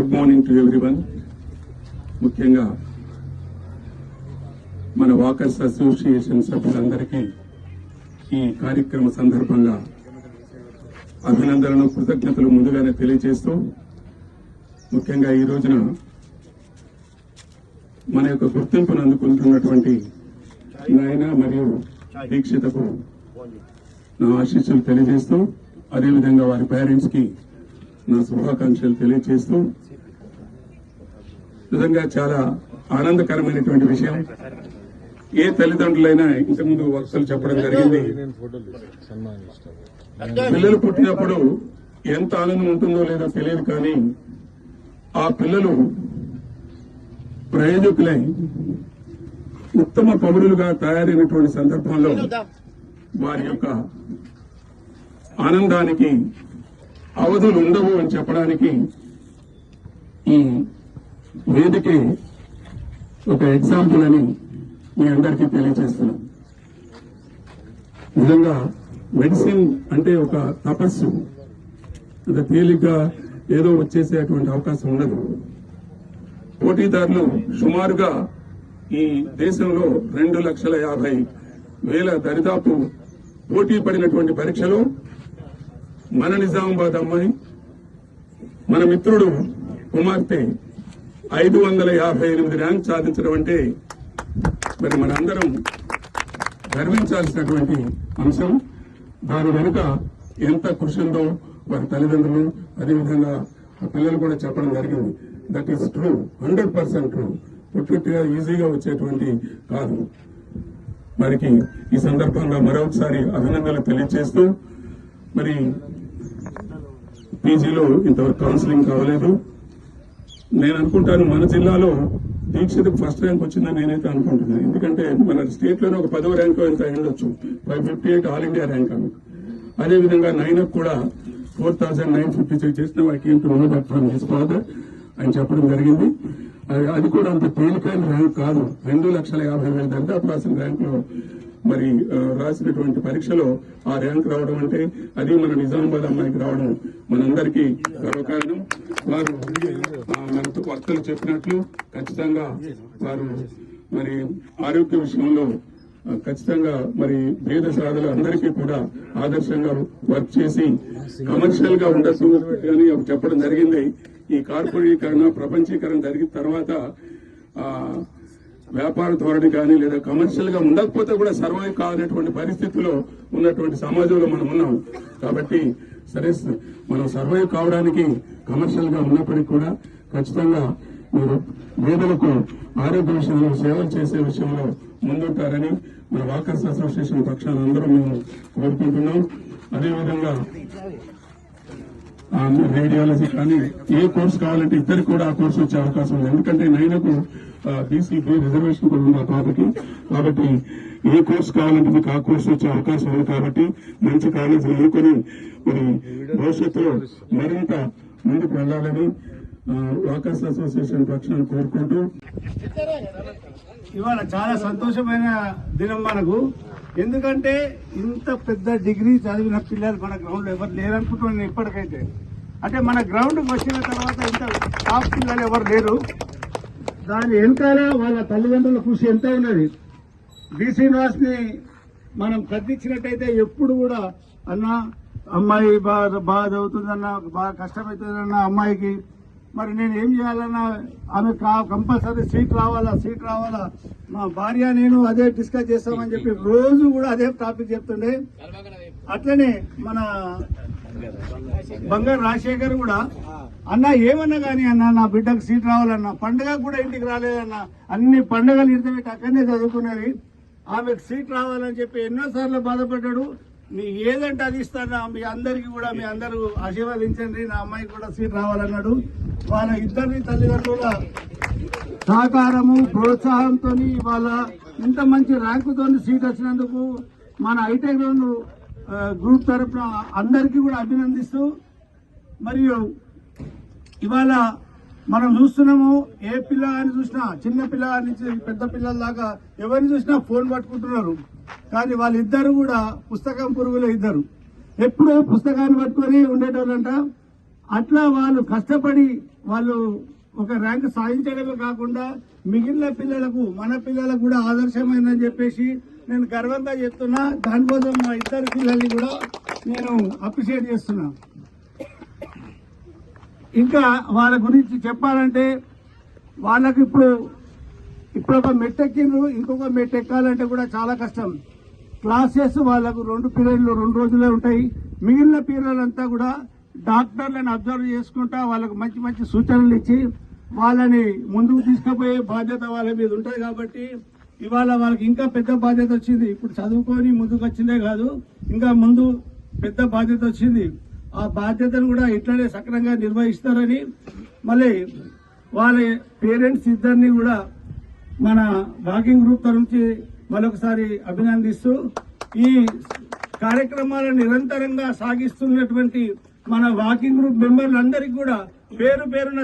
Good morning to everyone ముఖ్యంగా మన walkers association సభ్యులందరికీ ఈ కార్యక్రమ సందర్భంగా అభినందనలు కృతజ్ఞతలు ముందుగానే తెలియజేస్తూ ముఖ్యంగా ఈ రోజున మన యొక్క గుర్తింపును అందుకుంటున్నటువంటి నాయన మరియు దీక్షితకు నా ఆశీస్సులు తెలియజేస్తూ అదేవిధంగా వారి పేరెంట్స్కి నా శుభాకాంక్షలు తెలియజేస్తూ నిజంగా చాలా ఆనందకరమైనటువంటి విషయం. ఏ తల్లిదండ్రులైనా ఇంతకుముందు వక్తలు చెప్పడం జరిగింది. పిల్లలు పుట్టినప్పుడు ఎంత ఆనందం ఉంటుందో లేదో తెలియదు కానీ ఆ పిల్లలు ప్రయోజకులై ఉత్తమ పౌరులుగా తయారైనటువంటి సందర్భంలో వారి యొక్క ఆనందానికి అవధులు ఉండవు అని చెప్పడానికి ఈ వేదికే ఒక ఎగ్జాంపుల్ అని మీ అందరికీ తెలియజేస్తున్నాం. నిజంగా మెడిసిన్ అంటే ఒక తపస్సు. అంత తేలిగ్గా ఏదో వచ్చేసేటువంటి అవకాశం ఉండదు. పోటీదారులు సుమారుగా ఈ దేశంలో రెండు లక్షల యాభై వేల దరిదాపు పోటీ పడినటువంటి పరీక్షలో మన నిజామాబాద్ అమ్మాయి మన మిత్రుడు కుమార్తె ఐదు వందల యాభై ఎనిమిది ర్యాంక్ సాధించడం అంటే మరి మనందరం గర్వించాల్సినటువంటి అంశం. దాని వెనుక ఎంత కృషి ఉందో వారి తల్లిదండ్రులు అదేవిధంగా పిల్లలు కూడా చెప్పడం జరిగింది. That is true hundred percent true పుట్టుగా ఈజీగా వచ్చేటువంటి కాదు. మరికి ఈ సందర్భంగా మరొకసారి అభినందనలు తెలియజేస్తూ మరి పీజీలో ఇంతవరకు కౌన్సిలింగ్ కావలేదు. నేను అనుకుంటాను మన జిల్లాలో దీక్షితకు ఫస్ట్ ర్యాంక్ వచ్చిందని నేనైతే అనుకుంటున్నాను. ఎందుకంటే మన స్టేట్లోనే ఒక పదవ ర్యాంక్ ఎంత ఉండొచ్చు. Five fifty eight all India rank ఆమె అదేవిధంగా నైన్కు కూడా four thousand nine fifty six చేసిన వారికి ఏంటో know that from his father అని చెప్పడం జరిగింది. అది- కూడా అంత తేలికైన ర్యాంక్ కాదు. రెండు లక్షల యాభై వేల దరిదాపు రాసిన ర్యాంక్లో మరి రాసినటువంటి పరీక్షలో ఆ ర్యాంక్ రావడం అంటే అది మన నిజామాబాద్ అమ్మాయికి రావడం మనందరికీ గర్వకారణం. వారు మనతో వర్తలు చెప్పినట్లు ఖచ్చితంగా వారు మరి ఆరోగ్య విషయంలో ఖచ్చితంగా మరి పేద సాధులు అందరికీ కూడా ఆదర్శంగా వర్క్ చేసి కమర్షియల్గా ఉండొద్దు అని చెప్పడం జరిగింది. ఈ కార్పొరేటీకరణ ప్రపంచీకరణ జరిగిన తర్వాత ఆ వ్యాపార ధోరణి కానీ లేదా కమర్షియల్గా ఉండకపోతే కూడా సర్వైవ్ కావాలనేటువంటి పరిస్థితిలో ఉన్నటువంటి సమాజంలో మనం ఉన్నాం. కాబట్టి సరే మనం సర్వైవ్ కావడానికి కమర్షియల్గా ఉన్నప్పటికీ కూడా ఖచ్చితంగా మీరు పేదలకు ఆరోగ్య విషయంలో సేవలు చేసే విషయంలో ముందుంటారని మన వాకర్స్ అసోసియేషన్ పక్షాన అందరూ మేము కోరుకుంటున్నాం. అదేవిధంగా రేడియాలజీ కానీ ఏ కోర్స్ కావాలంటే ఇద్దరికి కూడా ఆ కోర్సు వచ్చే అవకాశం ఉంది. ఎందుకంటే నైన్కు బీసీ రిజర్వేషన్ కూడా ఉంది ఆ పాపకి కాబట్టి ఏ కోర్స్ కావాలంటే మీకు ఆ కోర్సు వచ్చే అవకాశం ఉంది కాబట్టి మంచి కాలేజీలు ఎన్నుకొని మరి భవిష్యత్తులో మరింత ముందుకు వెళ్ళాలని ఆ, వాకర్స్ అసోసియేషన్ పక్షాన్ని కోరుకుంటూ. ఇవాళ చాలా సంతోషమైన దినం మనకు. ఎందుకంటే ఇంత పెద్ద డిగ్రీ చదివిన పిల్లలు మన గ్రౌండ్లో ఎవరు లేరనుకుంటున్నాను ఇప్పటికైతే. అంటే మన గ్రౌండ్ వచ్చిన తర్వాత ఇంత టాప్ పిల్లలు ఎవరు లేరు. దాని వెనకాల వాళ్ళ తల్లిదండ్రుల కృషి ఎంత ఉన్నది? డి శ్రీనివాస్ని మనం కద్దించినట్టయితే ఎప్పుడు కూడా అన్న అమ్మాయి బాగా బాగా చదువుతుందన్న బాగా కష్టమవుతుందన్న అమ్మాయికి. మరి నేను ఏం చేయాలన్నా ఆమె కంపల్సరీ సీట్ రావాలా సీట్ రావాలా? మా భార్య నేను అదే డిస్కస్ చేస్తామని చెప్పి రోజు కూడా అదే టాపిక్ చెప్తుండే. అట్లనే మన బంగారు రాజశేఖర్ కూడా అన్న ఏమన్నా కానీ అన్న నా బిడ్డకు సీట్ రావాలన్న పండుగ కూడా ఇంటికి రాలేదన్న అన్ని పండుగలు ఇంటి పెట్టి అక్కడనే చదువుకున్నది. ఆమెకు సీట్ రావాలని చెప్పి ఎన్నోసార్లు బాధపడ్డాడు. నీ ఏదంటే అది ఇస్తాను? మీ అందరికి కూడా మీ అందరూ ఆశీర్వదించండి. నా అమ్మాయికి కూడా సీట్ రావాలన్నాడు. వాళ్ళ ఇద్దరిని తల్లిదండ్రుల సహకారము ప్రోత్సాహంతో వాళ్ళ ఇంత మంచి ర్యాంకుతో సీట్ వచ్చినందుకు మన ఐటెక్ గ్రూప్ తరఫున అందరికీ కూడా అభినందిస్తూ మరియు ఇవాళ మనం చూస్తున్నాము ఏ పిల్లగాని చూసినా చిన్న పిల్లగాని నుంచి పెద్ద పిల్లల దాకా ఎవరిని చూసినా ఫోన్ పట్టుకుంటున్నారు. కానీ వాళ్ళిద్దరు కూడా పుస్తకం పురుగులే ఇద్దరు. ఎప్పుడూ పుస్తకాన్ని పట్టుకొని ఉండేటోళ్ళంట. అట్లా వాళ్ళు కష్టపడి వాళ్ళు ఒక ర్యాంక్ సాధించడమే కాకుండా మిగిలిన పిల్లలకు మన పిల్లలకు కూడా ఆదర్శమైందని చెప్పేసి నేను గర్వంగా చెప్తున్నా దానికోసం మా ఇద్దరు పిల్లల్ని కూడా నేను అప్రిషియేట్ చేస్తున్నా. ఇంకా వాళ్ళ గురించి చెప్పాలంటే వాళ్ళకి ఇప్పుడు ఇప్పుడు ఒక మెట్ ఎక్కిండ్రు ఇంకొక మెట్టు ఎక్కాలంటే కూడా చాలా కష్టం. క్లాసెస్ వాళ్ళకు రెండు పీరియడ్లు రెండు రోజులే ఉంటాయి. మిగిలిన పీరియడ్లంతా కూడా డాక్టర్లను అబ్జర్వ్ చేసుకుంటా వాళ్ళకు మంచి మంచి సూచనలు ఇచ్చి వాళ్ళని ముందుకు తీసుకుపోయే బాధ్యత వాళ్ళ మీద ఉంటుంది కాబట్టి ఇవాళ వాళ్ళకి ఇంకా పెద్ద బాధ్యత వచ్చింది. ఇప్పుడు చదువుకొని ముందుకు వచ్చిందే కాదు ఇంకా ముందు పెద్ద బాధ్యత వచ్చింది. ఆ బాధ్యతను కూడా ఇట్లనే సక్రమంగా నిర్వహిస్తారని మళ్ళీ వాళ్ళ పేరెంట్స్ ఇద్దరిని కూడా మన వాకింగ్ గ్రూప్ తరఫు మరొకసారి అభినందిస్తూ ఈ కార్యక్రమాలను నిరంతరంగా సాగిస్తున్నటువంటి మన వాకింగ్ గ్రూప్ మెంబర్లందరికీ కూడా పేరు పేరున